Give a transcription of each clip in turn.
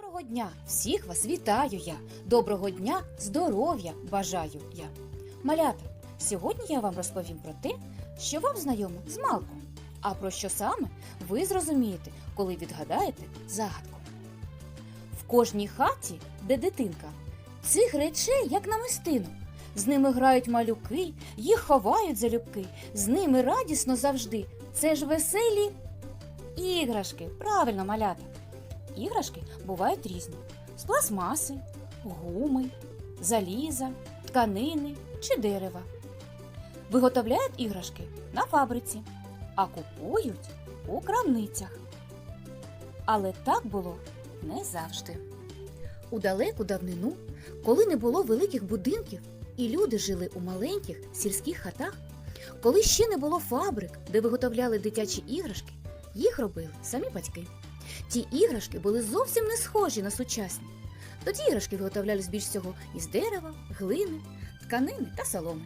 Доброго дня! Всіх вас вітаю я! Доброго дня, здоров'я бажаю я! Малята, сьогодні я вам розповім про те, що вам знайомо з малку. А про що саме ви зрозумієте, коли відгадаєте загадку. В кожній хаті, де дитинка, цих речей, як намистину. З ними грають малюки, їх ховають залюбки, з ними радісно завжди. Це ж веселі іграшки. Правильно, малята. Іграшки бувають різні: з пластмаси, гуми, заліза, тканини чи дерева. Виготовляють іграшки на фабриці, а купують у крамницях. Але так було не завжди. У далеку давнину, коли не було великих будинків і люди жили у маленьких сільських хатах, коли ще не було фабрик, де виготовляли дитячі іграшки, їх робили самі батьки. Ті іграшки були зовсім не схожі на сучасні. Тоді іграшки виготовлялись більш всього із дерева, глини, тканини та соломи.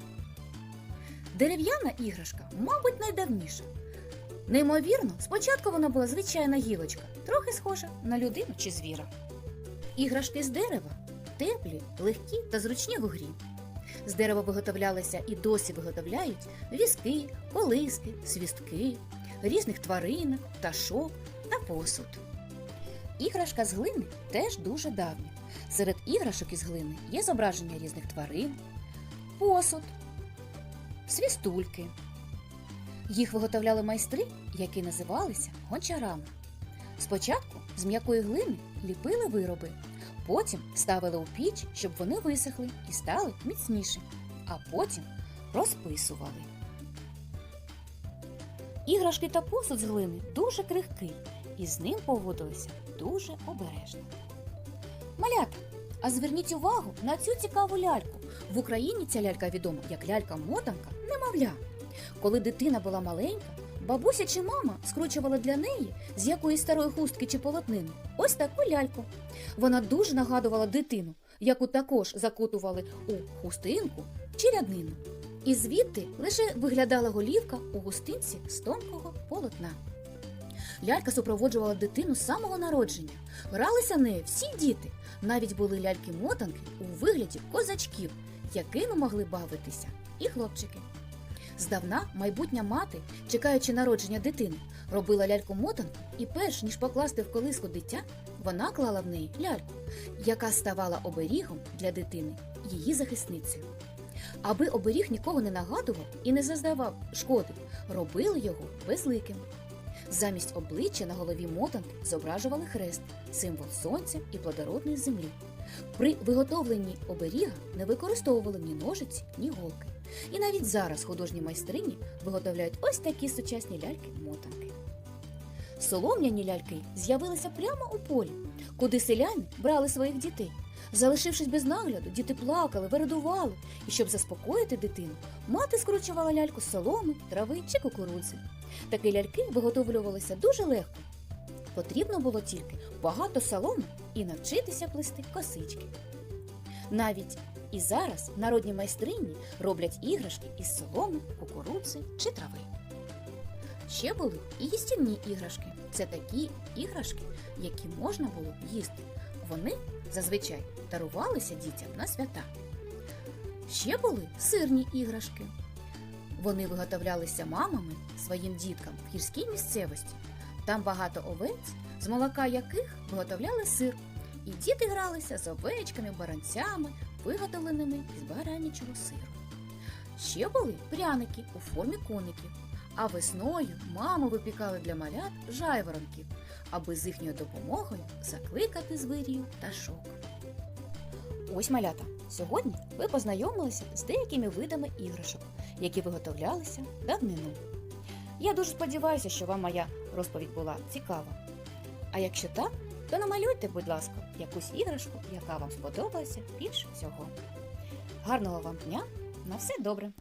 Дерев'яна іграшка, мабуть, найдавніша. Неймовірно, спочатку вона була звичайна гілочка, трохи схожа на людину чи звіра. Іграшки з дерева теплі, легкі та зручні в грі. З дерева виготовлялися і досі виготовляють візки, колиски, свістки, різних тваринок, пташок та посуд. Іграшка з глини теж дуже давня. Серед іграшок із глини є зображення різних тварин, посуд, свістульки. Їх виготовляли майстри, які називалися гончарами. Спочатку з м'якої глини ліпили вироби, потім ставили у піч, щоб вони висохли і стали міцніші, а потім розписували. Іграшки та посуд з глини дуже крихкий, і з ним поводилися дуже обережно. Малята, а зверніть увагу на цю цікаву ляльку. В Україні ця лялька відома як лялька-мотанка немовля. Коли дитина була маленька, бабуся чи мама скручувала для неї з якоїсь старої хустки чи полотнини ось таку ляльку. Вона дуже нагадувала дитину, яку також закутували у хустинку чи ряднину. І звідти лише виглядала голівка у густинці з тонкого полотна. Лялька супроводжувала дитину з самого народження. Гралися нею всі діти. Навіть були ляльки-мотанки у вигляді козачків, якими могли бавитися і хлопчики. Здавна майбутня мати, чекаючи народження дитини, робила ляльку-мотанку, і перш ніж покласти в колиску дитя, вона клала в неї ляльку, яка ставала оберігом для дитини, її захисницею. Аби оберіг нікого не нагадував і не зазнавав шкоди, робили його безликим. Замість обличчя на голові мотанки зображували хрест, символ сонця і плодородної землі. При виготовленні оберіга не використовували ні ножиці, ні голки. І навіть зараз художні майстрині виготовляють ось такі сучасні ляльки-мотанки. Солом'яні ляльки з'явилися прямо у полі, куди селяни брали своїх дітей. Залишившись без нагляду, діти плакали, вирадували, і щоб заспокоїти дитину, мати скручувала ляльку з соломи, трави чи кукурудзи. Такі ляльки виготовлювалися дуже легко. Потрібно було тільки багато соломи і навчитися плести косички. Навіть і зараз народні майстрині роблять іграшки із соломи, кукурудзи чи трави. Ще були і їстівні іграшки. Це такі іграшки, які можна було їсти. Вони зазвичай дарувалися дітям на свята. Ще були сирні іграшки. Вони виготовлялися мамами своїм діткам в гірській місцевості. Там багато овець, з молока яких виготовляли сир. І діти гралися з овечками, баранцями, виготовленими із баранячого сиру. Ще були пряники у формі коників, а весною мами випікали для малят жайворонків, аби з їхньою допомогою закликати звирію пташок. Ось малята. Сьогодні ви познайомилися з деякими видами іграшок, які виготовлялися давнину. Я дуже сподіваюся, що вам моя розповідь була цікава. А якщо так, то намалюйте, будь ласка, якусь іграшку, яка вам сподобалася більше всього. Гарного вам дня! На все добре!